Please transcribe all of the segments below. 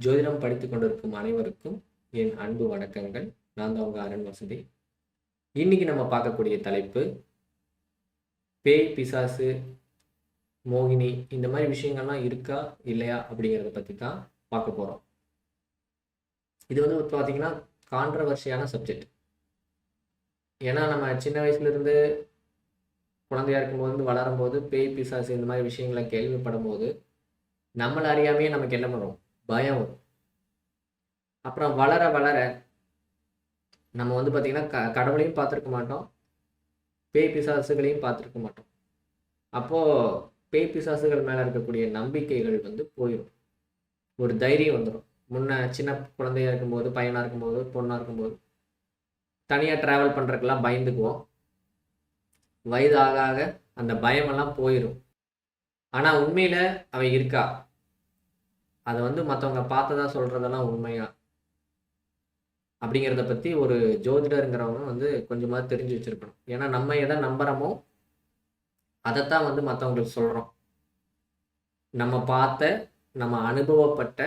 ஜோதிடம் படித்து கொண்டிருக்கும் அனைவருக்கும் என் அன்பு வணக்கங்கள். நான் தான் உங்கள் அருண் வசதி. இன்னைக்கு நம்ம பார்க்கக்கூடிய தலைப்பு பேய் பிசாசு மோகினி இந்த மாதிரி விஷயங்கள்லாம் இருக்கா இல்லையா அப்படிங்கிறத பற்றி தான் பார்க்க போகிறோம் இது வந்து பார்த்தீங்கன்னா கான்ட்ரவர்சியான சப்ஜெக்ட் ஏன்னா நம்ம சின்ன வயசுலேருந்து குழந்தையா இருக்கும்போது வளரும் வளரும்போது பேய் பிசாசு இந்த மாதிரி விஷயங்களை கேள்விப்படும் போது நம்மளை அறியாமையே நமக்கு என்ன வரும்? பயம் வரும். அப்புறம் வளர வளர நம்ம வந்து பார்த்திங்கன்னா க கடவுளையும் பார்த்துருக்க மாட்டோம். பேய் பிசாசுகளையும் பார்த்துருக்க மாட்டோம். அப்போது பேய் பிசாசுகள் மேலே இருக்கக்கூடிய நம்பிக்கைகள் வந்து போயிடும் ஒரு தைரியம் வந்துடும் முன்ன சின்ன குழந்தையா இருக்கும்போது பையனாக இருக்கும்போது பொண்ணாக இருக்கும்போது தனியாக ட்ராவல் பண்ணுறதுக்கெல்லாம் பயந்துக்குவோம். வயது ஆக ஆக அந்த பயமெல்லாம் போயிடும் ஆனால் உண்மையில் அவன் இருக்கா? அதை வந்து மற்றவங்க பார்த்ததா சொல்கிறதெல்லாம் உண்மையாக அப்படிங்கிறத பற்றி ஒரு ஜோதிடருங்கிறவங்க வந்து கொஞ்சமாக தெரிஞ்சு வச்சுருக்கணும். ஏன்னா நம்ம எதை நம்புகிறோமோ அதைத்தான் வந்து மற்றவங்களுக்கு சொல்கிறோம் நம்ம பார்த்த நம்ம அனுபவப்பட்ட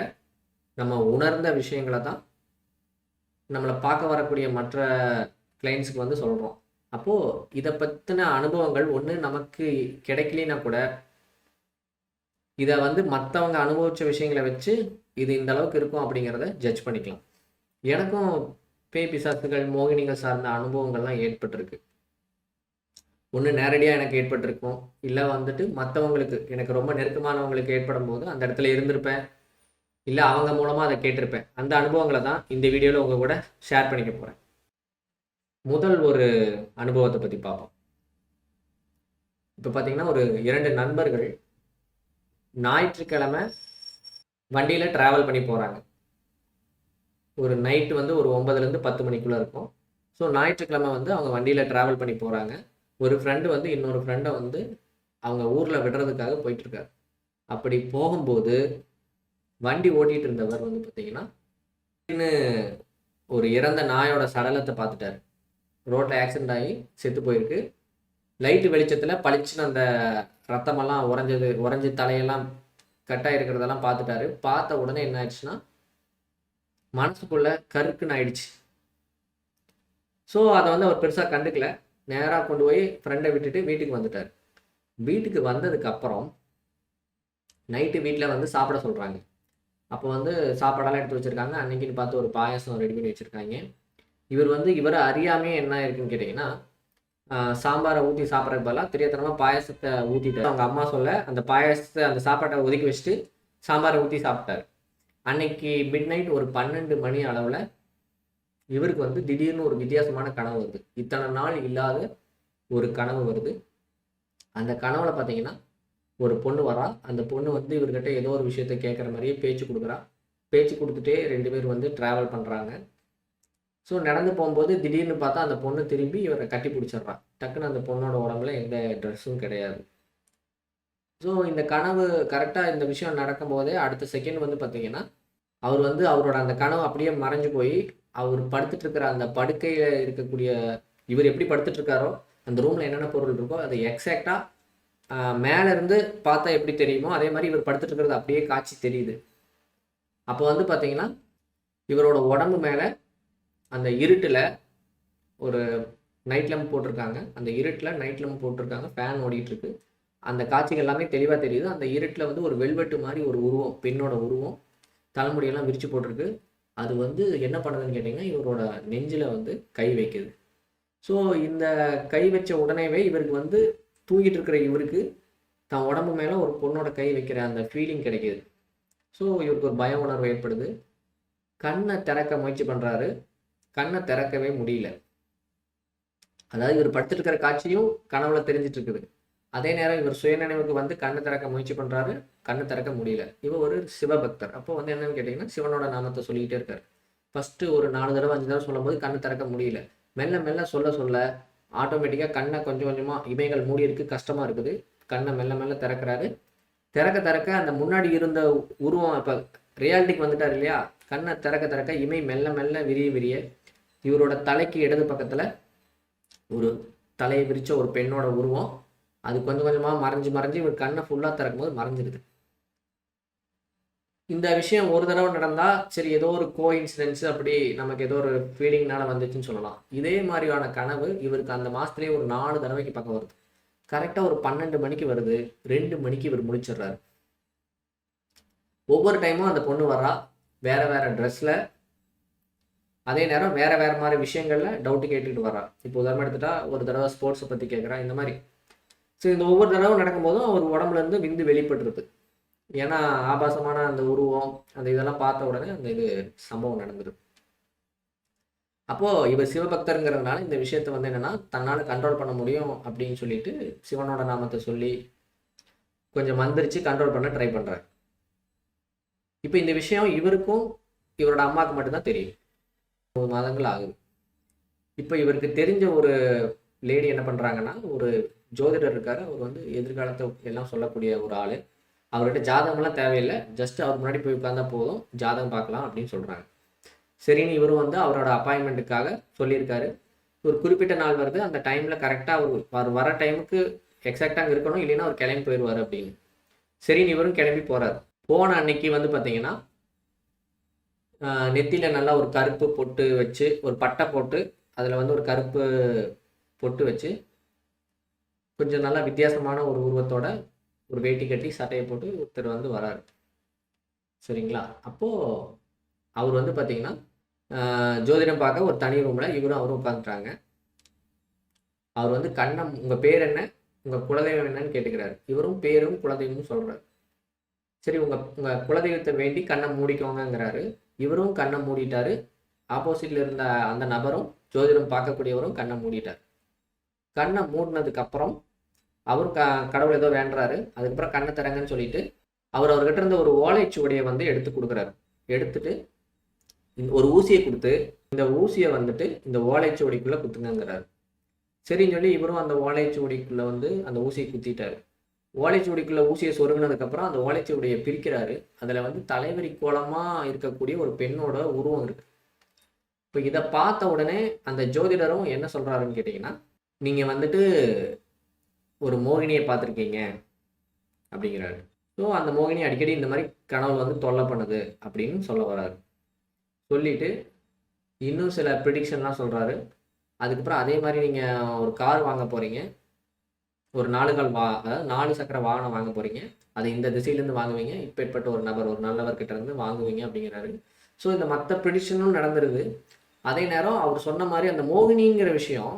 நம்ம உணர்ந்த விஷயங்களை தான் நம்மளை பார்க்க வரக்கூடிய மற்ற கிளைண்ட்ஸுக்கு வந்து சொல்கிறோம் அப்போது இதை பற்றின அனுபவங்கள் ஒன்று நமக்கு கிடைக்கலனா கூட இதை வந்து மற்றவங்க அனுபவித்த விஷயங்களை வச்சு இது இந்த அளவுக்கு இருக்கும் அப்படிங்கிறத ஜட்ஜ் பண்ணிக்கலாம். எனக்கும் பேய் பிசாசுகள் மோகினிகள் சார்ந்த அனுபவங்கள்லாம் ஏற்பட்டிருக்கு. ஒன்று நேரடியாக எனக்கு ஏற்பட்டிருக்கும். இல்லை வந்துட்டு மற்றவங்களுக்கு எனக்கு ரொம்ப நெருக்கமானவங்களுக்கு ஏற்படும் போது அந்த இடத்துல இருந்திருப்பேன். இல்லை அவங்க மூலமாக அதை கேட்டிருப்பேன். அந்த அனுபவங்களை தான் இந்த வீடியோவில் உங்கள் கூட ஷேர் பண்ணிக்க போகிறேன் முதல் ஒரு அனுபவத்தை பற்றி பார்ப்போம். இப்போ பார்த்தீங்கன்னா ஒரு இரண்டு நண்பர்கள் ஞாயிற்றுக்கிழமை வண்டியில் ட்ராவல் பண்ணி போகிறாங்க ஒரு நைட்டு வந்து ஒரு ஒன்பதுலேருந்து பத்து மணிக்குள்ளே இருக்கும். ஸோ ஞாயிற்றுக்கிழமை வந்து அவங்க வண்டியில் ட்ராவல் பண்ணி போகிறாங்க ஒரு ஃப்ரெண்டு வந்து இன்னொரு ஃப்ரெண்டை வந்து அவங்க ஊரில் விடுறதுக்காக போயிட்டுருக்காரு. அப்படி போகும்போது வண்டி ஓட்டிகிட்டு இருந்தவர் வந்து பார்த்தீங்கன்னா ஒரு இறந்த நாயோட சடலத்தை பார்த்துட்டாரு. ரோட்டில் ஆக்சிடென்ட் ஆகி செத்து போயிருக்கு. லைட்டு வெளிச்சத்தில் பளிச்சுன்னு அந்த ரத்தமெல்லாம் உறைஞ்சது உறைஞ்சி தலையெல்லாம் கட்டாக இருக்கிறதெல்லாம் பார்த்துட்டாரு. பார்த்த உடனே என்ன ஆயிடுச்சுன்னா மனசுக்குள்ள கருக்குன்னு ஆயிடுச்சு. ஸோ அதை வந்து அவர் பெருசாக கண்டுக்கல. நேராக கொண்டு போய் ஃப்ரெண்டை விட்டுட்டு வீட்டுக்கு வந்துட்டார். வீட்டுக்கு வந்ததுக்கப்புறம் நைட்டு வீட்டில் வந்து சாப்பிட சொல்கிறாங்க அப்போ வந்து சாப்பாடெல்லாம் எடுத்து வச்சுருக்காங்க. அன்னைக்குன்னு பார்த்து ஒரு பாயாசம் ரெடி பண்ணி வச்சுருக்காங்க. இவர் வந்து இவரை அறியாமே என்ன இருக்குன்னு கேட்டிங்கன்னா சாம்பாரை ஊற்றி சாப்பிட்றதுக்கு பதிலாக தெரியாதனமாக பாயசத்தை ஊற்றிட்டு அவங்க அம்மா சொல்ல அந்த பாயாசத்தை அந்த சாப்பாட்டை ஒதுக்கி வச்சுட்டு சாம்பாரை ஊற்றி சாப்பிட்டாரு. அன்னைக்கு மிட் நைட் ஒரு பன்னெண்டு மணி அளவில் இவருக்கு வந்து திடீர்னு ஒரு வித்தியாசமான கனவு வருது. இத்தனை நாள் இல்லாத ஒரு கனவு வருது. அந்த கனவுல பார்த்தீங்கன்னா ஒரு பொண்ணு வரா. அந்த பொண்ணு வந்து இவர்கிட்ட ஏதோ ஒரு விஷயத்த கேட்குற மாதிரியே பேச்சு கொடுக்குறா. பேச்சு கொடுத்துட்டே ரெண்டு பேர் வந்து ட்ராவல் பண்ணுறாங்க ஸோ நடந்து போகும்போது திடீர்னு பார்த்தா அந்த பொண்ணு திரும்பி இவரை கட்டி பிடிச்சிட்றான் டக்குன்னு அந்த பொண்ணோட உடம்புல எந்த ட்ரெஸ்ஸும் கிடையாது. ஸோ இந்த கனவு கரெக்டாக இந்த விஷயம் நடக்கும்போதே அடுத்த செகண்ட் வந்து பார்த்தீங்கன்னா அவர் வந்து அவரோட அந்த கனவு அப்படியே மறைஞ்சு போய் அவர் படுத்துட்டு இருக்கிற அந்த படுக்கையில் இருக்கக்கூடிய இவர் எப்படி படுத்துட்டு இருக்காரோ அந்த ரூமில் என்னென்ன பொருள் இருக்கோ அதை எக்ஸாக்டாக மேலேருந்து பார்த்தா எப்படி தெரியுமோ அதே மாதிரி இவர் படுத்துட்டு இருக்கிறது அப்படியே காட்சி தெரியுது. அப்போ வந்து பார்த்தீங்கன்னா இவரோட உடம்பு மேலே அந்த இருட்டில் ஒரு நைட் லம்ப் போட்டிருக்காங்க. அந்த இருட்டில் நைட் லம்ப் போட்டிருக்காங்க. ஃபேன் ஓடிட்டுருக்கு அந்த காட்சிகள் எல்லாமே தெளிவாக தெரியுது. அந்த இருட்டில் வந்து ஒரு வெல்வெட்டு மாதிரி ஒரு உருவம் பெண்ணோட உருவம் தலைமுடியெல்லாம் விரித்து போட்டிருக்கு. அது வந்து என்ன பண்ணுதுன்னு கேட்டிங்கன்னா இவரோட நெஞ்சில் வந்து கை வைக்குது. ஸோ இந்த கை வச்ச உடனேவே இவருக்கு வந்து தூங்கிட்டு இருக்கிற இவருக்கு தன் உடம்பு மேலே ஒரு பொண்ணோட கை வைக்கிற அந்த ஃபீலிங் கிடைக்கிது. ஸோ இவருக்கு ஒரு பய உணர்வு ஏற்படுது. கண்ணை திறக்க முயற்சி பண்ணுறாரு கண்ணை திறக்கவே முடியல. அதாவது இவர் படுத்துட்டு இருக்கிற காட்சியும் கனவுல தெரிஞ்சிட்டு இருக்குது. அதே நேரம் இவர் சுயநினைவுக்கு வந்து கண்ணை திறக்க முயற்சி பண்ணுறாரு கண்ணை திறக்க முடியல. இவர் ஒரு சிவபக்தர். அப்போ வந்து என்னன்னு கேட்டிங்கன்னா சிவனோட நாமத்தை சொல்லிக்கிட்டே இருக்கார். ஃபஸ்ட்டு ஒரு நாலு தடவை அஞ்சு தடவை சொல்லும்போது கண்ணை திறக்க முடியல. மெல்ல மெல்ல சொல்ல சொல்ல ஆட்டோமேட்டிக்காக கண்ணை கொஞ்சம் கொஞ்சமாக இமைகள் மூடி இருக்குது கஷ்டமாக இருக்குது. கண்ணை மெல்ல மெல்ல திறக்கிறாரு. திறக்க திறக்க அந்த முன்னாடி இருந்த உருவம் இப்போ ரியாலிட்டிக்கு வந்துட்டார் இல்லையா? கண்ணை திறக்க திறக்க இமை மெல்ல மெல்ல விரிய விரிய இவரோட தலைக்கு இடது பக்கத்தில் ஒரு தலையை விரித்த ஒரு பெண்ணோட உருவம் அது கொஞ்சம் கொஞ்சமாக மறைஞ்சு மறைஞ்சு இவர் கண்ணை ஃபுல்லாக திறக்கும் போது மறைஞ்சிருது. இந்த விஷயம் ஒரு தடவை நடந்தால் சரி ஏதோ ஒரு கோ இன்சிடென்ட்ஸ் அப்படி நமக்கு ஏதோ ஒரு ஃபீலிங்னால வந்துச்சுன்னு சொல்லலாம். இதே மாதிரியான கனவு இவருக்கு அந்த மாதத்துலேயே ஒரு நாலு தடவைக்கு பக்கம் வருது. கரெக்டாக ஒரு பன்னெண்டு மணிக்கு வருது. ரெண்டு மணிக்கு இவர் முடிச்சிடுறாரு. ஒவ்வொரு டைமும் அந்த பொண்ணு வர்றா வேற வேற ட்ரெஸ்ஸில் அதே நேரம் வேற வேற மாதிரி விஷயங்கள்ல டவுட் கேட்டுக்கிட்டு வர்றா இப்போ உதாரணம் எடுத்துட்டா ஒரு தடவை ஸ்போர்ட்ஸை பற்றி கேட்குறா இந்த மாதிரி. ஸோ இந்த ஒவ்வொரு தடவை நடக்கும்போதும் அவர் உடம்புலேருந்து விந்து வெளிப்படுறது ஏன்னா ஆபாசமான அந்த உருவம் அந்த இதெல்லாம் பார்த்த உடனே அந்த இது சம்பவம் நடந்துருது அப்போது இவர் சிவபக்தருங்கிறதுனால இந்த விஷயத்த வந்து என்னென்னா தன்னால் கண்ட்ரோல் பண்ண முடியும் அப்படின்னு சொல்லிட்டு சிவனோட நாமத்தை சொல்லி கொஞ்சம் மந்திரிச்சு கண்ட்ரோல் பண்ண ட்ரை பண்ணுறாரு இப்போ இந்த விஷயம் இவருக்கும் இவரோட அம்மாவுக்கு மட்டும்தான் தெரியும். மூணு மாதங்கள் ஆகுது. இப்போ இவருக்கு தெரிஞ்ச ஒரு லேடி என்ன பண்ணுறாங்கன்னா ஒரு ஜோதிடர் இருக்கார் அவர் வந்து எதிர்காலத்தை எல்லாம் சொல்லக்கூடிய ஒரு ஆள். அவர்கிட்ட ஜாதகம்லாம் தேவையில்லை. ஜஸ்ட் அவர் முன்னாடி போய் உட்காந்தா போதும். ஜாதகம் பார்க்கலாம் அப்படின்னு சொல்கிறாங்க சரின்னு இவரும் வந்து அவரோட அப்பாயின்மெண்ட்டுக்காக சொல்லியிருக்காரு. ஒரு குறிப்பிட்ட நாள் வருது. அந்த டைமில் கரெக்டாக அவர் அவர் வர டைமுக்கு எக்ஸாக்டாக அங்கே இருக்கணும். இல்லைன்னா அவர் கிளம்பி போயிடுவார் அப்படின்னு. சரின்னு இவரும் கிளம்பி போகிறார் போன அன்னைக்கு வந்து பார்த்தீங்கன்னா நெத்தியில் நல்லா ஒரு கருப்பு பொட்டு வச்சு ஒரு பட்டை போட்டு அதில் வந்து ஒரு கருப்பு பொட்டு வச்சு கொஞ்சம் நல்லா வித்தியாசமான ஒரு உருவத்தோட ஒரு வேட்டி கட்டி சட்டையை போட்டு ஒருத்தர் வந்து வராரு. சரிங்களா? அப்போது அவர் வந்து பார்த்தீங்கன்னா ஜோதிடம் பார்க்க ஒரு தனி ரூமில் இவரும் அவரும் உட்காந்துட்டாங்க அவர் வந்து கண்ணம் உங்கள் பேர் என்ன? உங்கள் குலதெய்வம் என்னன்னு கேட்டுக்கிறாரு. இவரும் பேரும் குலதெய்வமும் சொல்கிறார் சரி உங்கள் உங்கள் குலதெய்வத்தை வேண்டி கண்ணை மூடிக்கோங்கிறாரு இவரும் கண்ணை மூடிட்டாரு. ஆப்போசிட்டில் இருந்த அந்த நபரும் ஜோதிடம் பார்க்கக்கூடியவரும் கண்ணை மூடிட்டார். கண்ணை மூடினதுக்கு அப்புறம் அவர் க கடவுள் ஏதோ வேண்டுறாரு. அதுக்கப்புறம் கண்ணை தரங்கன்னு சொல்லிட்டு அவர் அவர்கிட்ட இருந்த ஒரு ஓலைச்சுவடியை வந்து எடுத்து கொடுக்குறாரு. எடுத்துட்டு ஒரு ஊசியை கொடுத்து இந்த ஊசியை வந்துட்டு இந்த ஓலைச்சுவடிக்குள்ளே குத்துங்கிறாரு சரின்னு சொல்லி இவரும் அந்த ஓலைச்சுவடிக்குள்ளே வந்து அந்த ஊசியை குத்திட்டாரு. ஓலைச்சுவடிக்குள்ளே ஊசியை சொருங்கினதுக்கப்புறம் அந்த ஓலைச்சுவடியை பிரிக்கிறாரு. அதில் வந்து தலைவரி கோலமாக இருக்கக்கூடிய ஒரு பெண்ணோட உருவம் இருக்கு. இப்போ இதை பார்த்த உடனே அந்த ஜோதிடரும் என்ன சொல்கிறாருன்னு கேட்டிங்கன்னா நீங்கள் வந்துட்டு ஒரு மோகினியை பார்த்துருக்கீங்க அப்படிங்கிறாரு. ஸோ அந்த மோகினி அடிக்கடி இந்த மாதிரி கனவு வந்து தொல்லை பண்ணுது அப்படின்னு சொல்ல வராரு. சொல்லிட்டு இன்னும் சில ப்ரிடிக்ஷன்லாம் சொல்கிறாரு அதுக்கப்புறம் அதே மாதிரி நீங்கள் ஒரு கார் வாங்க போகிறீங்க ஒரு நாலு கால் வா அதாவது நாலு சக்கர வாகனம் வாங்க போகிறீங்க அதை இந்த திசையிலேருந்து வாங்குவீங்க. இப்பேற்பட்ட ஒரு நபர் ஒரு நல்லவர்கிட்ட இருந்து வாங்குவீங்க அப்படிங்கிறாரு. ஸோ இந்த மற்ற ப்ரிடிக்ஷனும் நடந்துருது. அதே நேரம் அவர் சொன்ன மாதிரி அந்த மோகினிங்கிற விஷயம்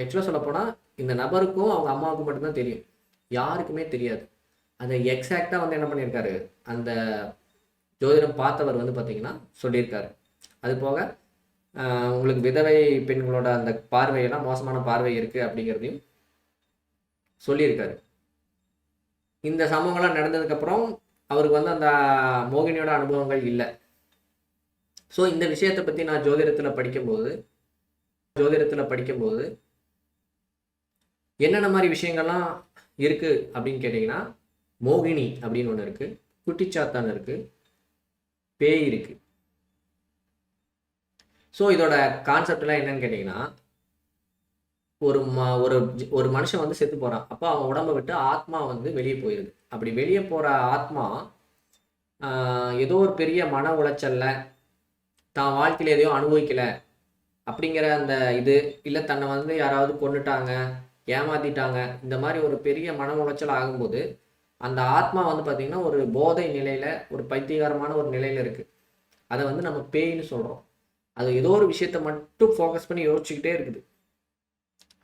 ஆக்சுவலாக சொல்லப்போனால் இந்த நபருக்கும் அவங்க அம்மாவுக்கும் மட்டும்தான் தெரியும். யாருக்குமே தெரியாது. அதை எக்ஸாக்டாக வந்து என்ன பண்ணியிருக்காரு? அந்த ஜோதிடம் பார்த்தவர் வந்து பார்த்தீங்கன்னா சொல்லியிருக்காரு. அது போக உங்களுக்கு விதவை பெண்களோட அந்த பார்வையெல்லாம் மோசமான பார்வை இருக்குது அப்படிங்கிறதையும் சொல்லியிருக்காரு. இந்த சம்பவங்கள்லாம் நடந்ததுக்கப்புறம் அவருக்கு வந்து அந்த மோகினியோட அனுபவங்கள் இல்லை. ஸோ இந்த விஷயத்தை பற்றி நான் ஜோதிடத்தில் படிக்கும்போது ஜோதிடத்தில் படிக்கும்போது என்னென்ன மாதிரி விஷயங்கள்லாம் இருக்குது அப்படின்னு கேட்டிங்கன்னா மோகினி அப்படின்னு ஒன்று இருக்குது குட்டிச்சாத்தான் இருக்குது பேய் இருக்குது ஸோ இதோட கான்செப்ட்லாம் என்னன்னு கேட்டிங்கன்னா ஒரு ம ஒரு ஒரு மனுஷன் வந்து செத்து போகிறான் அப்போ அவன் உடம்ப விட்டு ஆத்மா வந்து வெளியே போயிடுது அப்படி வெளியே போகிற ஆத்மா ஏதோ ஒரு பெரிய மன உளைச்சல்ல தான் வாழ்க்கையில் எதையோ அனுபவிக்கலை அப்படிங்கிற அந்த இது இல்லை தன்னை வந்து யாராவது கொண்டுட்டாங்க ஏமாத்திட்டாங்க. இந்த மாதிரி ஒரு பெரிய மன உளைச்சல் ஆகும்போது அந்த ஆத்மா வந்து பார்த்தீங்கன்னா ஒரு போதை நிலையில ஒரு பைத்தியகாரமான ஒரு நிலையில இருக்கு. அதை வந்து நம்ம பேய்னு சொல்றோம். அது ஏதோ ஒரு விஷயத்த மட்டும் ஃபோக்கஸ் பண்ணி யோசிச்சுக்கிட்டே இருக்குது.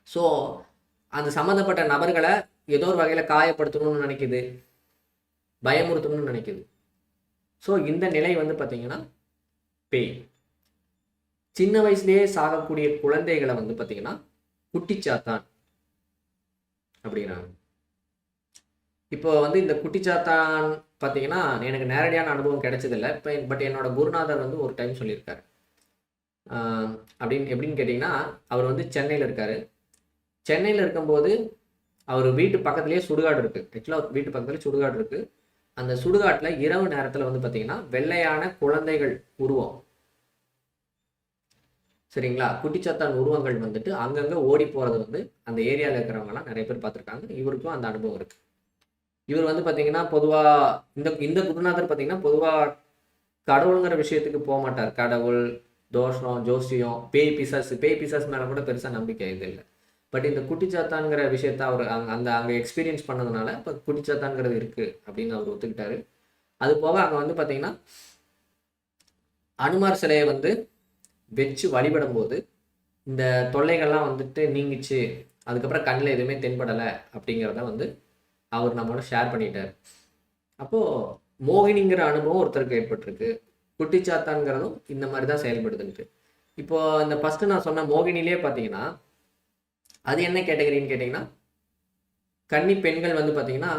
ஸோ அந்த சம்மந்தப்பட்ட நபர்களை ஏதோ ஒரு வகையில் காயப்படுத்தணும்னு நினைக்குது. பயமுறுத்தணும்னு நினைக்குது. ஸோ இந்த நிலை வந்து பார்த்தீங்கன்னா பேய். சின்ன வயசுலேயே சாகக்கூடிய குழந்தைகளை வந்து பார்த்தீங்கன்னா குட்டிச்சாத்தான். அப்படிங்கிறாங்க இப்போ வந்து இந்த குட்டிச்சாத்தான் பார்த்தீங்கன்னா எனக்கு நேரடியான அனுபவம் கிடைச்சதில்ல. இப்போ பட் என்னோட குருநாதர் வந்து ஒரு டைம் சொல்லியிருக்காரு. ஆஹ் அப்படின்னு எப்படின்னு கேட்டிங்கன்னா அவர் வந்து சென்னையில் இருக்காரு. சென்னையில் இருக்கும்போது அவர் வீட்டு பக்கத்துலேயே சுடுகாடு இருக்குது ஆக்சுவலாக வீட்டு பக்கத்துல சுடுகாடு இருக்குது அந்த சுடுகாட்டில் இரவு நேரத்தில் வந்து பார்த்தீங்கன்னா வெள்ளையான குழந்தைகள் உருவம். சரிங்களா? குட்டிச்சாத்தான் உருவங்கள் வந்துட்டு அங்கங்கே ஓடி போகிறது வந்து அந்த ஏரியாவில் இருக்கிறவங்கலாம் நிறைய பேர் பார்த்துருக்காங்க. இவருக்கும் அந்த அனுபவம் இருக்குது இவர் வந்து பார்த்தீங்கன்னா பொதுவாக இந்த இந்த குருநாதர் பார்த்தீங்கன்னா பொதுவாக கடவுளுங்கிற விஷயத்துக்கு போக மாட்டார். கடவுள் தோஷம் ஜோசியம் பேய் பிசாசு பேய் பிசாஸ் மேலே கூட பெருசாக நம்பிக்கை இது இல்லை. பட் இந்த குட்டிச்சாத்தான்கிற விஷயத்த அவர் அங்கே அந்த அங்கே எக்ஸ்பீரியன்ஸ் பண்ணதுனால இப்போ குட்டிச்சாத்தான்கிறது இருக்குது அப்படின்னு அவர் ஒத்துக்கிட்டாரு. அது போக அங்கே வந்து பார்த்தீங்கன்னா அனுமார் சிலையை வந்து வச்சு வழிபடும் போது இந்த தொல்லைகள்லாம் வந்துட்டு நீங்கிச்சு அதுக்கப்புறம் கண்ணில் எதுவுமே தென்படலை அப்படிங்கிறத வந்து அவர் நம்மளோட ஷேர் பண்ணிட்டார். அப்போது மோகினிங்கிற அனுபவம் ஒருத்தருக்கு ஏற்பட்டிருக்கு. குட்டிச்சாத்தான்ங்கிறதும் இந்த மாதிரி தான் செயல்படுதுன்ட்டு. இப்போது இந்த ஃபஸ்ட்டு நான் சொன்ன மோகினிலே பார்த்தீங்கன்னா அது என்ன கேட்டகரின்னு கேட்டிங்கன்னா கன்னி பெண்கள் வந்து பார்த்தீங்கன்னா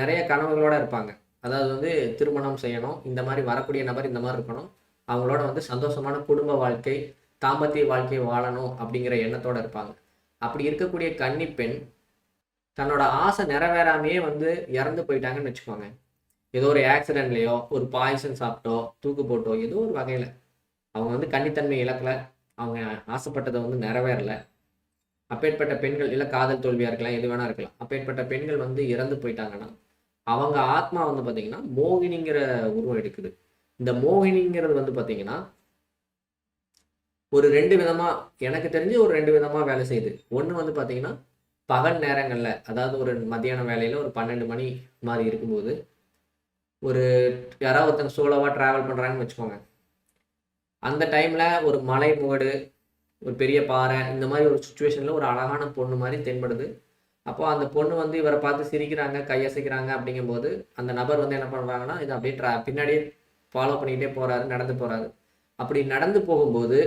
நிறைய கனவுகளோடு இருப்பாங்க. அதாவது வந்து திருமணம் செய்யணும் இந்த மாதிரி வரக்கூடிய நபர் இந்த மாதிரி இருக்கணும். அவங்களோட வந்து சந்தோஷமான குடும்ப வாழ்க்கை தாம்பத்திய வாழ்க்கையை வாழணும் அப்படிங்கிற எண்ணத்தோடு இருப்பாங்க. அப்படி இருக்கக்கூடிய கன்னி பெண் தன்னோட ஆசை நிறைவேறாமையே வந்து இறந்து போயிட்டாங்கன்னு வச்சுக்கோங்க. ஏதோ ஒரு ஆக்சிடென்ட்லேயோ ஒரு பாய்சன் சாப்பிட்டோ தூக்கு போட்டோ ஏதோ ஒரு வகையில். அவங்க வந்து கன்னித்தன்மை இழக்கல. அவங்க ஆசைப்பட்டதை வந்து நிறைவேறல. அப்பேற்பட்ட பெண்கள் இல்லை காதல் தோல்வியாக இருக்கலாம் எது வேணா இருக்கலாம். அப்பேற்பட்ட பெண்கள் வந்து இறந்து போயிட்டாங்கன்னா அவங்க ஆத்மா வந்து பார்த்தீங்கன்னா மோகினிங்கிற உருவம் எடுக்குது. இந்த மோகினிங்கிறது வந்து பார்த்தீங்கன்னா ஒரு ரெண்டு விதமாக எனக்கு தெரிஞ்சு ஒரு ரெண்டு விதமாக வேலை செய்யுது. ஒன்று வந்து பார்த்தீங்கன்னா பகல் நேரங்களில் அதாவது ஒரு மத்தியான வேலையில் ஒரு பன்னெண்டு மணி மாதிரி இருக்கும்போது ஒரு யாராவது ஒருத்தங்க சோலோவாக ட்ராவல் பண்ணுறாங்கன்னு வச்சுக்கோங்க. அந்த டைமில் ஒரு மலை முகடு ஒரு பெரிய பாறை இந்த மாதிரி ஒரு சுச்சுவேஷனில் ஒரு அழகான பொண்ணு மாதிரி தென்படுது. அப்போ அந்த பொண்ணு வந்து இவரை பார்த்து சிரிக்கிறாங்க கையசைக்கிறாங்க அப்படிங்கும்போது அந்த நபர் வந்து என்ன பண்ணுறாங்கன்னா இதை அப்படியே ட்ரா பின்னாடியே ஃபாலோ பண்ணிக்கிட்டே போகிறாரு நடந்து போகிறாரு அப்படி நடந்து போகும்போது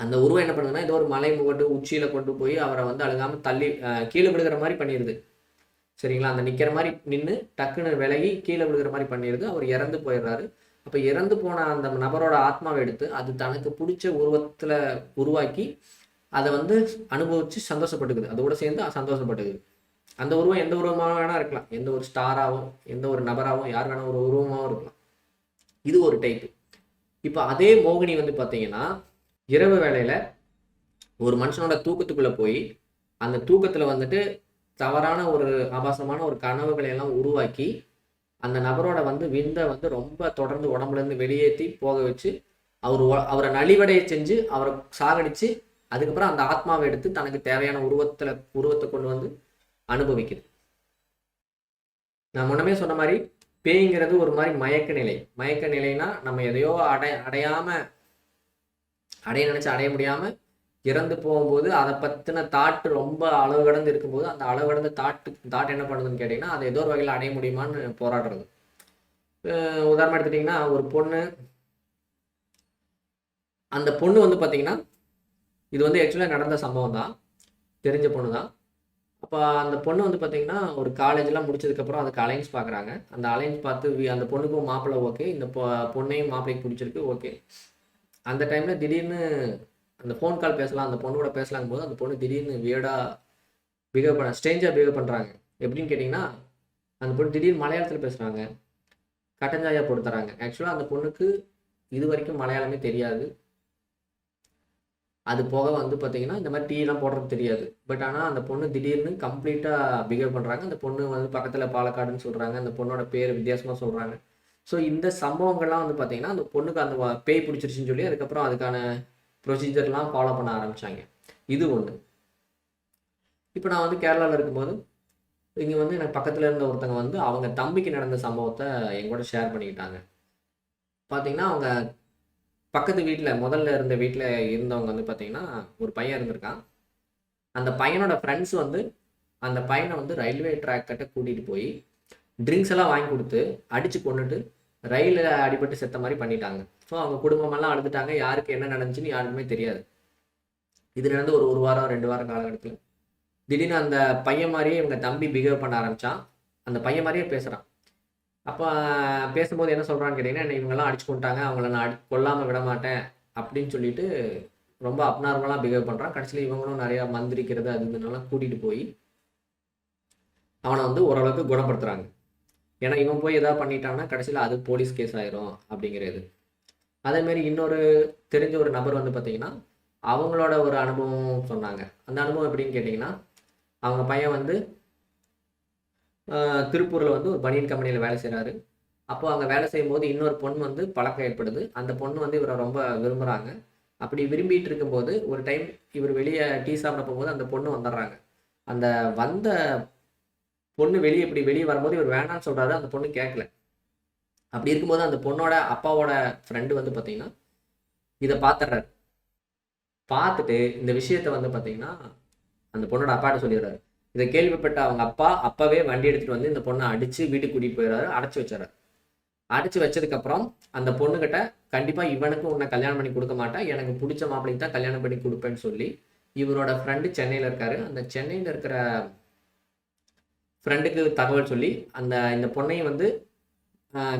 அந்த உருவம் என்ன பண்ணுதுன்னா ஏதோ ஒரு மலை முகட்டு உச்சியில் கொண்டு போய் அவரை வந்து அழுகாமல் தள்ளி கீழே விழுகிற மாதிரி பண்ணிடுது சரிங்களா? அந்த நிற்கிற மாதிரி நின்று டக்குன்னு விலகி கீழே விழுகிற மாதிரி பண்ணிடுது அவர் இறந்து போயிடுறாரு. அப்போ இறந்து போன அந்த நபரோட ஆத்மாவை எடுத்து அது தனக்கு பிடிச்ச உருவத்தில் உருவாக்கி அதை வந்து அனுபவிச்சு சந்தோஷப்பட்டுக்குது. அதோட சேர்ந்து சந்தோஷப்பட்டுக்குது. அந்த உருவம் எந்த உருவமாக வேணா இருக்கலாம். எந்த ஒரு ஸ்டாராகவும் எந்த ஒரு நபராகவும் யார் வேணா ஒரு உருவமாகவும் இருக்கலாம். இது ஒரு டைப்பு இப்போ அதே மோகினி வந்து பார்த்தீங்கன்னா இரவு வேளையில் ஒரு மனுஷனோட தூக்கத்துக்குள்ளே போய் அந்த தூக்கத்தில் வந்துட்டு தவறான ஒரு ஆபாசமான ஒரு கனவுகளை எல்லாம் உருவாக்கி அந்த நபரோட வந்து விந்தை வந்து ரொம்ப தொடர்ந்து உடம்புலேருந்து வெளியேற்றி போக வச்சு அவர் அவரை நலிவடைய செஞ்சு அவரை சாகடிச்சு அதுக்கப்புறம் அந்த ஆத்மாவை எடுத்து தனக்கு தேவையான உருவத்தில் உருவத்தை கொண்டு வந்து அனுபவிக்குது. நான் முன்னமே சொன்ன மாதிரி பேய்ங்கிறது ஒரு மாதிரி மயக்க நிலை மயக்க நிலைனா நம்ம எதையோ அடை அடையாம அடைய நினைச்சு அடைய முடியாம இறந்து போகும்போது அதை பத்தின தாட்டு ரொம்ப அளவு கடந்து இருக்கும்போது அந்த அளவு கடந்த தாட்டு தாட் என்ன பண்ணுதுன்னு கேட்டிங்கன்னா அதை ஏதோ ஒரு வகையில் அடைய முடியுமான்னு போராடுறது. உதாரணம் எடுத்துட்டிங்கன்னா ஒரு பொண்ணு அந்த பொண்ணு வந்து பார்த்தீங்கன்னா இது வந்து ஆக்சுவலாக நடந்த சம்பவம் தான். தெரிஞ்ச பொண்ணு தான். அப்போ அந்த பொண்ணு வந்து பார்த்தீங்கன்னா ஒரு காலேஜ்லாம் முடிச்சதுக்கப்புறம் அதுக்கு அலைன்ஸ் பார்க்குறாங்க அந்த அலைன்ஸ் பார்த்து அந்த பொண்ணுக்கும் மாப்பிள்ளை ஓகே இந்த பொ- பொண்ணையும் மாப்பிள்ளைக்கு பிடிச்சிருக்கு ஓகே அந்த டைமில் திடீர்னு அந்த ஃபோன் கால் பேசலாம் அந்த பொண்ணு கூட பேசலாங்க போது அந்த பொண்ணு திடீர்னு வியர்டாக பிஹேவ் பண்ண ஸ்ட்ரேஞ்சாக பிஹேவ் பண்ணுறாங்க எப்படின்னு கேட்டிங்கன்னா அந்த பொண்ணு திடீர்னு மலையாளத்தில் பேசுகிறாங்க கட்டஞ்சாயா போட்டு தராங்க ஆக்சுவலாக அந்த பொண்ணுக்கு இது வரைக்கும் மலையாளமே தெரியாது. அது போக வந்து பார்த்தீங்கன்னா இந்த மாதிரி டீலாம் போடுறது தெரியாது. பட் ஆனால் அந்த பொண்ணு திடீர்னு கம்ப்ளீட்டாக பிஹேவ் பண்ணுறாங்க அந்த பொண்ணு வந்து பக்கத்தில் பாலக்காடுன்னு சொல்கிறாங்க அந்த பொண்ணோட பேர் வித்தியாசமாக சொல்கிறாங்க ஸோ இந்த சம்பவங்கள்லாம் வந்து பார்த்தீங்கன்னா அந்த பொண்ணுக்கு அந்த பேய் பிடிச்சிருச்சுன்னு சொல்லி அதுக்கப்புறம் அதுக்கான ப்ரொசீஜர்லாம் ஃபாலோ பண்ண ஆரம்பிச்சாங்க. இது ஒன்று இப்போ நான் வந்து கேரளாவில் இருக்கும்போது இங்கே வந்து எனக்கு பக்கத்தில் இருந்த ஒருத்தங்க வந்து அவங்க தம்பிக்கு நடந்த சம்பவத்தை எங்கூட ஷேர் பண்ணிக்கிட்டாங்க. பார்த்தீங்கன்னா அவங்க பக்கத்து வீட்டில் முதல்ல இருந்த வீட்டில் இருந்தவங்க வந்து பார்த்தீங்கன்னா ஒரு பையன் இருந்திருக்கான். அந்த பையனோட ஃப்ரெண்ட்ஸ் வந்து அந்த பையனை வந்து ரயில்வே ட்ராக் கிட்ட கூட்டிகிட்டு போய் ட்ரிங்க்ஸ் எல்லாம் வாங்கி கொடுத்து அடித்து கொண்டுட்டு ரயிலில் அடிபட்டு செத்த மாதிரி பண்ணிட்டாங்க. ஸோ அவங்க குடும்பமெல்லாம் அழுதுட்டாங்க. யாருக்கு என்ன நடந்துச்சுன்னு யாருக்குமே தெரியாது. இது நடந்து ஒரு ஒரு வாரம் ரெண்டு வாரம் காலகட்டத்தில். திடீர்னு அந்த பையன் மாதிரியே இவங்க தம்பி பிஹேவ் பண்ண ஆரம்பித்தான் அந்த பையன் மாதிரியே பேசுகிறான் அப்போ பேசும்போது என்ன சொல்கிறான்னு கேட்டிங்கன்னா இவங்கெல்லாம் அடிச்சு கொண்டாங்க அவங்கள நான் அடி கொல்லாமல் விட மாட்டேன் அப்படின்னு சொல்லிட்டு ரொம்ப அப்நார்மலாக பிஹேவ் பண்ணுறான் கடைசியில் இவங்களும் நிறையா மந்திரிக்கிறது அது இதுனாலாம் கூட்டிகிட்டு போய் அவனை வந்து ஓரளவுக்கு குணப்படுத்துகிறாங்க ஏன்னா இவன் போய் எதாவது பண்ணிட்டான்னா கடைசியில் அது போலீஸ் கேஸ் ஆயிரும் அப்படிங்கிறது அதேமாரி இன்னொரு தெரிஞ்ச ஒரு நபர் வந்து பார்த்தீங்கன்னா அவங்களோட ஒரு அனுபவம் சொன்னாங்க. அந்த அனுபவம் எப்படின்னு கேட்டிங்கன்னா அவங்க பையன் வந்து திருப்பூரில் வந்து ஒரு பனியன் கம்பெனியில் வேலை செய்கிறாரு அப்போ அங்கே வேலை செய்யும்போது இன்னொரு பொண்ணு வந்து பழக்கம் ஏற்படுது. அந்த பொண்ணு வந்து இவரை ரொம்ப விரும்புகிறாங்க அப்படி விரும்பிட்டு இருக்கும்போது ஒரு டைம் இவர் வெளியே டீ சாப்பிட போகும்போது அந்த பொண்ணு வந்துடுறாங்க. அந்த வந்த பொண்ணு வெளியே இப்படி வெளியே வரும்போது இவர் வேணாம்னு சொல்கிறாரு அந்த பொண்ணு கேட்கல. அப்படி இருக்கும்போது அந்த பொண்ணோட அப்பாவோட ஃப்ரெண்டு வந்து பார்த்தீங்கன்னா இதை பார்த்துடுறாரு பார்த்துட்டு இந்த விஷயத்த வந்து பார்த்தீங்கன்னா அந்த பொண்ணோட அப்பாட்ட சொல்லிடுறாரு. இதை கேள்விப்பட்ட அவங்க அப்பா அப்பவே வண்டி எடுத்துட்டு வந்து இந்த பொண்ணை அடிச்சு வீட்டுக்கு கூட்டிகிட்டு போயிடுறாரு அடைச்சு வச்சிடறாரு. அடைச்சு வச்சதுக்கப்புறம் அந்த பொண்ணுகிட்ட கண்டிப்பா இவனுக்கு உன்னை கல்யாணம் பண்ணி கொடுக்க மாட்டேன் எனக்கு பிடிச்ச மாப்பிள்ளைக்கு தான் கல்யாணம் பண்ணி கொடுப்பேன்னு சொல்லி இவரோட ஃப்ரெண்டு சென்னையில் இருக்காரு. அந்த சென்னையில் இருக்கிற ஃப்ரெண்டுக்கு தகவல் சொல்லி அந்த இந்த பொண்ணையும் வந்து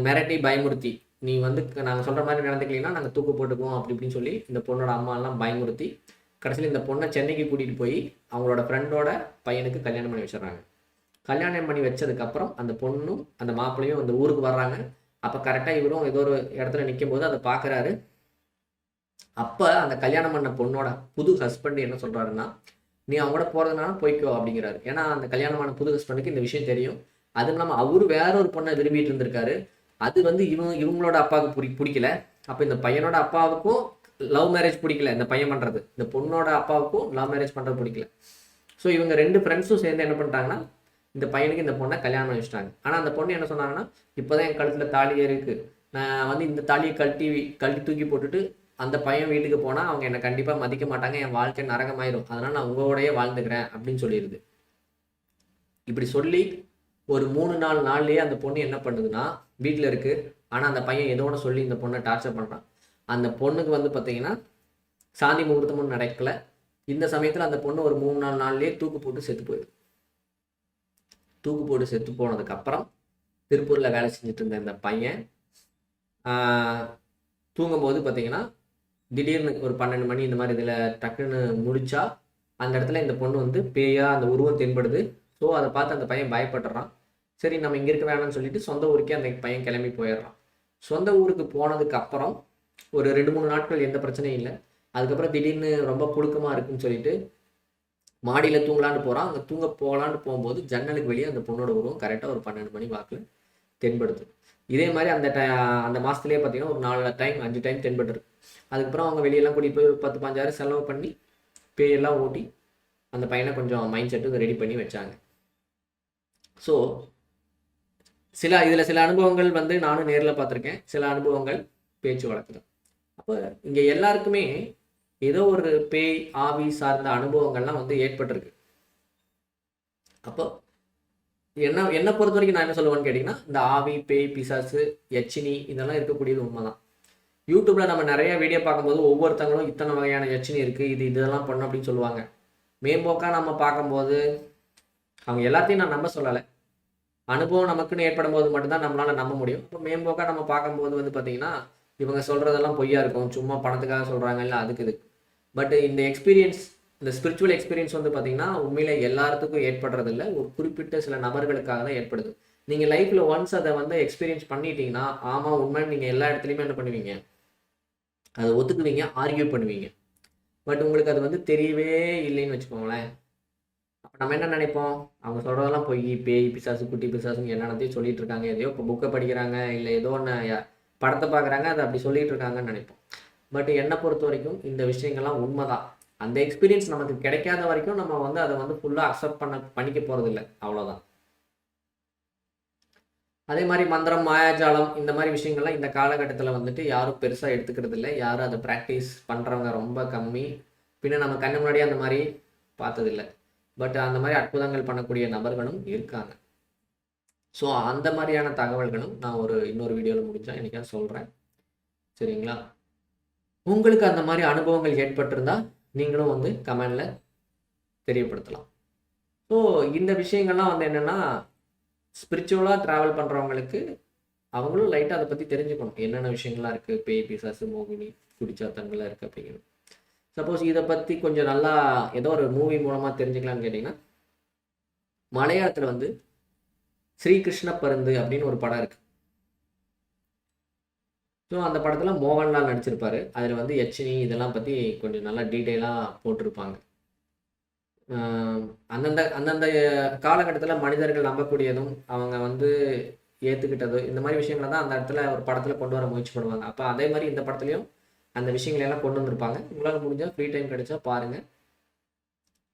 மிரட்டி பயமுறுத்தி நீ வந்து நாங்கள் சொல்கிற மாதிரி நடந்துக்கலைன்னா நாங்கள் தூக்கு போட்டுக்குவோம் அப்படி இப்படின்னு சொல்லி இந்த பொண்ணோட அம்மா எல்லாம் பயமுறுத்தி கடைசியில் இந்த பொண்ணை சென்னைக்கு கூட்டிகிட்டு போய் அவங்களோட ஃப்ரெண்டோட பையனுக்கு கல்யாணம் பண்ணி வச்சிடுறாங்க. கல்யாணம் பண்ணி வச்சதுக்கப்புறம் அந்த பொண்ணும் அந்த மாப்பிள்ளையும் அந்த ஊருக்கு வர்றாங்க. அப்போ கரெக்டாக இவரும் ஏதோ ஒரு இடத்துல நிற்கும் போது அதை பார்க்குறாரு. அப்போ அந்த கல்யாணம் பண்ண பொண்ணோட புது ஹஸ்பண்ட் என்ன சொல்கிறாருன்னா நீ அவங்க கூட போகிறதுனால போய்க்கோ அப்படிங்கிறாரு. ஏன்னா அந்த கல்யாணமான புது ஹஸ்பண்டுக்கு இந்த விஷயம் தெரியும். அதுவும் இல்லாமல் அவரு வேற ஒரு பொண்ணை விரும்பிட்டு இருந்திருக்காரு. அது வந்து இவங்க இவங்களோட அப்பாவுக்கு பிடி பிடிக்கல. அப்போ இந்த பையனோட அப்பாவுக்கும் லவ் மேரேஜ் பிடிக்கல இந்த பையன் பண்ணுறது இந்த பொண்ணோட அப்பாவுக்கும் லவ் மேரேஜ் பண்ணுறது பிடிக்கல. ஸோ இவங்க ரெண்டு ஃப்ரெண்ட்ஸும் சேர்ந்து என்ன பண்ணிட்டாங்கன்னா இந்த பையனுக்கு இந்த பொண்ணை கல்யாணம் வச்சுட்டாங்க. ஆனால் அந்த பொண்ணு என்ன சொன்னாங்கன்னா இப்போதான் என் கழுத்தில் தாலியே இருக்குது நான் வந்து இந்த தாலியை கழட்டி கழட்டி தூக்கி போட்டுட்டு அந்த பையன் வீட்டுக்கு போனால் அவங்க என்னை கண்டிப்பாக மதிக்க மாட்டாங்க. என் வாழ்க்கை நரகமாயிரும். அதனால் நான் உங்களோடையே வாழ்ந்துக்கிறேன் அப்படின்னு சொல்லிடுது. இப்படி சொல்லி ஒரு மூணு நாலு நாள்லேயே அந்த பொண்ணு என்ன பண்ணுதுன்னா வீட்டில் இருக்குது ஆனால் அந்த பையன் ஏதோ ஒன்று சொல்லி இந்த பொண்ணை டார்ச்சர் பண்ணுறான் அந்த பொண்ணுக்கு வந்து பார்த்தீங்கன்னா சாந்தி முகூர்த்தமும் நடக்கலை. இந்த சமயத்தில் அந்த பொண்ணு ஒரு மூணு நாலு நாள்லேயே தூக்கு போட்டு செத்து போயிடும் தூக்கு போட்டு செத்து போனதுக்கப்புறம் திருப்பூரில் வேலை செஞ்சுட்டு இருந்த இந்த பையன் தூங்கும்போது பார்த்தீங்கன்னா திடீர்னு ஒரு பன்னெண்டு மணி இந்த மாதிரி இதில் டக்குன்னு முடிச்சா அந்த இடத்துல இந்த பொண்ணு வந்து பேயா அந்த உருவம் தென்படுது. ஸோ அதை பார்த்து அந்த பையன் பயப்படுறான். சரி நம்ம இங்கே இருக்க வேணாம்னு சொல்லிட்டு சொந்த ஊருக்கே அந்த பையன் கிளம்பி போயிடுறான். சொந்த ஊருக்கு போனதுக்கு அப்புறம் ஒரு ரெண்டு மூணு நாட்கள் எந்த பிரச்சனையும் இல்லை. அதுக்கப்புறம் திடீர்னு ரொம்ப புழுக்கமாக இருக்குன்னு சொல்லிட்டு மாடியில் தூங்கலான்னு போகிறான் அங்கே தூங்க போகலான்னு போகும்போது ஜன்னலுக்கு வெளியே அந்த பொண்ணோட உருவம் கரெக்டாக ஒரு பன்னெண்டு மணி வாக்கில் தென்படுது. இதே மாதிரி அந்த டை அந்த மாதத்துலேயே பார்த்தீங்கன்னா ஒரு நாலு டைம் அஞ்சு டைம் தென்பட்டுருக்கு அதுக்கப்புறம் அவங்க வெளியெல்லாம் கூட்டிகிட்டு போய் ஒரு பத்து பாஞ்சாயிரம் செலவு பண்ணி பேயெல்லாம் ஓட்டி அந்த பையனை கொஞ்சம் மைண்ட் செட்டு ரெடி பண்ணி வச்சாங்க. ஸோ சில இதில் சில அனுபவங்கள் வந்து நானும் நேரில் பார்த்துருக்கேன். சில அனுபவங்கள் பேச்சு வழக்கு தான் அப்போ இங்கே எல்லாருக்குமே ஏதோ ஒரு பேய் ஆவி சார்ந்த அனுபவங்கள்லாம் வந்து ஏற்பட்டிருக்கு. அப்போ என்ன என்னை பொறுத்த வரைக்கும் நான் என்ன சொல்லுவேன்னு கேட்டிங்கன்னா இந்த ஆவி பேய் பிசாசு எச்சினி இதெல்லாம் இருக்கக்கூடியது உண்மைதான். யூடியூப்ல நம்ம நிறைய வீடியோ பார்க்கும்போது ஒவ்வொருத்தங்களும் இத்தனை வகையான எச்சினி இருக்குது இது இதெல்லாம் பண்ணும் அப்படின்னு சொல்லுவாங்க. மேம்போக்காக நம்ம பார்க்கும்போது அவங்க எல்லாத்தையும் நான் நம்ப சொல்லலை. அனுபவம் நமக்குன்னு ஏற்படும் போது மட்டும்தான் நம்மளால நம்ப முடியும். இப்போ மேம்போக்காக நம்ம பார்க்கும்போது வந்து பார்த்தீங்கன்னா இவங்க சொல்கிறதெல்லாம் பொய்யா இருக்கும். சும்மா பணத்துக்காக சொல்கிறாங்க இல்லை அதுக்கு இது. பட் இந்த எக்ஸ்பீரியன்ஸ் இந்த ஸ்பிரிச்சுவல் எக்ஸ்பீரியன்ஸ் வந்து பார்த்தீங்கன்னா உண்மையில் எல்லாத்துக்கும் ஏற்படுறதில்ல. ஒரு குறிப்பிட்ட சில நபர்களுக்காக தான் ஏற்படுது. நீங்கள் லைஃப்பில் ஒன்ஸ் அதை வந்து எக்ஸ்பீரியன்ஸ் பண்ணிட்டீங்கன்னா ஆமாம் உண்மை நீங்கள் எல்லா இடத்துலையுமே என்ன பண்ணுவீங்க? அதை ஒத்துக்குவீங்க ஆர்கியூ பண்ணுவீங்க. பட் உங்களுக்கு அது வந்து தெரியவே இல்லைன்னு வச்சுக்கோங்களேன். அப்போ நம்ம என்ன நினைப்போம்? அவங்க சொல்கிறதெல்லாம் பொய் பேய் பிசாசு குட்டி பிசாசுன்னு என்னென்னத்தையும் சொல்லிட்டு இருக்காங்க. எதையோ இப்போ புக்கை படிக்கிறாங்க இல்லை ஏதோ ஒன்று படத்தை பார்க்குறாங்க அதை அப்படி சொல்லிட்டு இருக்காங்கன்னு நினைப்போம். பட் என்னை பொறுத்த வரைக்கும் இந்த விஷயங்கள்லாம் உண்மைதான். அந்த எக்ஸ்பீரியன்ஸ் நமக்கு கிடைக்காத வரைக்கும் நம்ம வந்து அதை வந்து ஃபுல்லாக அக்செப்ட் பண்ண பண்ணிக்க போகிறதில்ல அவ்வளோதான் அதே மாதிரி மந்திரம் மாயாஜாலம் இந்த மாதிரி விஷயங்கள்லாம் இந்த காலகட்டத்தில் வந்துட்டு யாரும் பெருசாக எடுத்துக்கிறது இல்லை யாரும் அதை ப்ராக்டிஸ் பண்ணுறவங்க ரொம்ப கம்மி. பின்ன நம்ம கண்ணு முன்னாடியே அந்த மாதிரி பார்த்ததில்லை. பட் அந்த மாதிரி அற்புதங்கள் பண்ணக்கூடிய நபர்களும் இருக்காங்க. ஸோ அந்த மாதிரியான தகவல்களும் நான் ஒரு இன்னொரு வீடியோவில் முடிஞ்சால் என்றைக்காக சொல்கிறேன் சரிங்களா? உங்களுக்கு அந்த மாதிரி அனுபவங்கள் ஏற்பட்டிருந்தா நீங்களும் வந்து கமெண்டில் தெரியப்படுத்தலாம். ஸோ இந்த விஷயங்கள்லாம் வந்து என்னென்னா ஸ்பிரிச்சுவலாக ட்ராவல் பண்ணுறவங்களுக்கு அவங்களும் லைட்டாக அதை பற்றி தெரிஞ்சுக்கணும். என்னென்ன விஷயங்கள்லாம் இருக்குது பேய் பிசாசு மோகினி குடிச்சாத்தங்கள்லாம் இருக்குது அப்படிங்கிறது சப்போஸ் இதை பற்றி கொஞ்சம் நல்லா ஏதோ ஒரு மூவி மூலமாக தெரிஞ்சுக்கலாம்னு கேட்டிங்கன்னா மலையாளத்தில் வந்து ஸ்ரீகிருஷ்ண பருந்து அப்படின்னு ஒரு படம் இருக்குது ஸோ அந்த படத்தில் மோகன்லால் நடிச்சிருப்பாரு. அதில் வந்து எச்சினி இதெல்லாம் பற்றி கொஞ்சம் நல்லா டீட்டெயிலாக போட்டிருப்பாங்க. அந்தந்த அந்தந்த காலகட்டத்தில் மனிதர்கள் நம்பக்கூடியதும் அவங்க வந்து ஏற்றுக்கிட்டது இந்த மாதிரி விஷயங்களை தான் அந்த இடத்துல ஒரு படத்தில் கொண்டு வர முயற்சி பண்ணுவாங்க. அப்போ அதே மாதிரி இந்த படத்துலையும் அந்த விஷயங்களெல்லாம் கொண்டு வந்திருப்பாங்க. உங்களால் முடிஞ்சால் ஃப்ரீ டைம் கிடைச்சா பாருங்கள்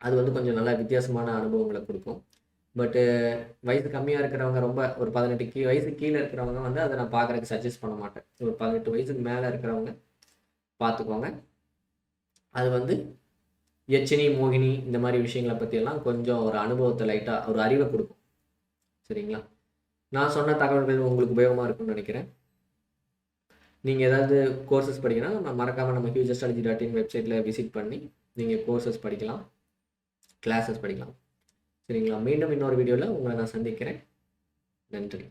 அது வந்து கொஞ்சம் நல்லா வித்தியாசமான அனுபவங்களை கொடுக்கும். பட்டு uh, வயசு கம்மியாக இருக்கிறவங்க ரொம்ப ஒரு பதினெட்டு கீ வயசு கீழே இருக்கிறவங்க வந்து அதை நான் பார்க்குறதுக்கு சஜஸ்ட் பண்ண மாட்டேன். ஒரு பதினெட்டு வயசுக்கு மேலே இருக்கிறவங்க பார்த்துக்கோங்க. அது வந்து யச்சினி மோகினி இந்த மாதிரி விஷயங்களை பற்றியெல்லாம் கொஞ்சம் ஒரு அனுபவத்தை லைட்டாக ஒரு அறிவை கொடுக்கும். சரிங்களா? நான் சொன்ன தகவல்கள் உங்களுக்கு உபயோகமாக இருக்கும்னு நினைக்கிறேன். நீங்கள் ஏதாவது கோர்சஸ் படிக்கணும் நம்ம மறக்காமல் நம்ம ஹியூஜஸ்டாலஜி டாட் இன் வெப்சைட்டில் விசிட் பண்ணி நீங்கள் கோர்சஸ் படிக்கலாம். கிளாஸஸ் படிக்கலாம். சரிங்களா? மீண்டும் இன்னொரு வீடியோவில் உங்களை நான் சந்திக்கிறேன். நன்றி.